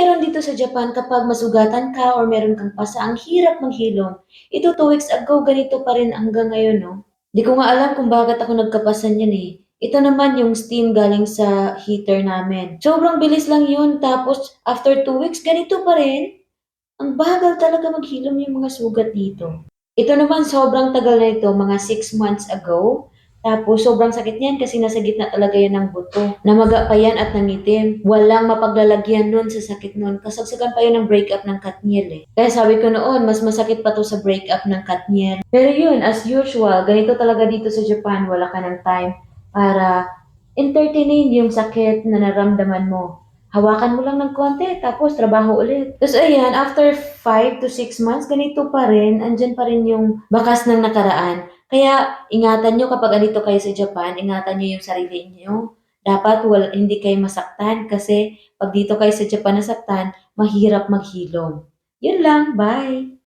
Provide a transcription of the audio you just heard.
meron dito sa Japan kapag masugatan ka or meron kang pasa, ang hirap maghilom. Ito 2 weeks ago, ganito pa rin hanggang ngayon, no? Di ko nga alam kung bakit ako nagkapasan yan eh. Ito naman yung steam galing sa heater namin. Sobrang bilis lang yun. Tapos, after 2 weeks, ganito pa rin. Ang bagal talaga maghilom yung mga sugat dito. Ito naman, sobrang tagal na ito, mga 6 months ago. Tapos, sobrang sakit niyan kasi nasa gitna talaga yan ng buto. Namaga pa yan at nangitim. Walang mapaglalagyan nun sa sakit nun. Kasagsagan pa yun ng breakup ng Katniel eh. Kaya sabi ko noon, mas masakit pa to sa breakup ng Katniel. Pero yun, as usual, ganito talaga dito sa Japan, wala ka ng time para entertainin yung sakit na naramdaman mo. Hawakan mo lang ng konti, tapos trabaho ulit. Tapos ayan, after 5 to 6 months, ganito pa rin, andyan pa rin yung bakas ng nakaraan. Kaya ingatan nyo kapag andito kayo sa Japan, ingatan nyo yung sarili nyo. Dapat wal, hindi kayo masaktan kasi pag dito kayo sa Japan nasaktan, mahirap maghilom. Yun lang, bye!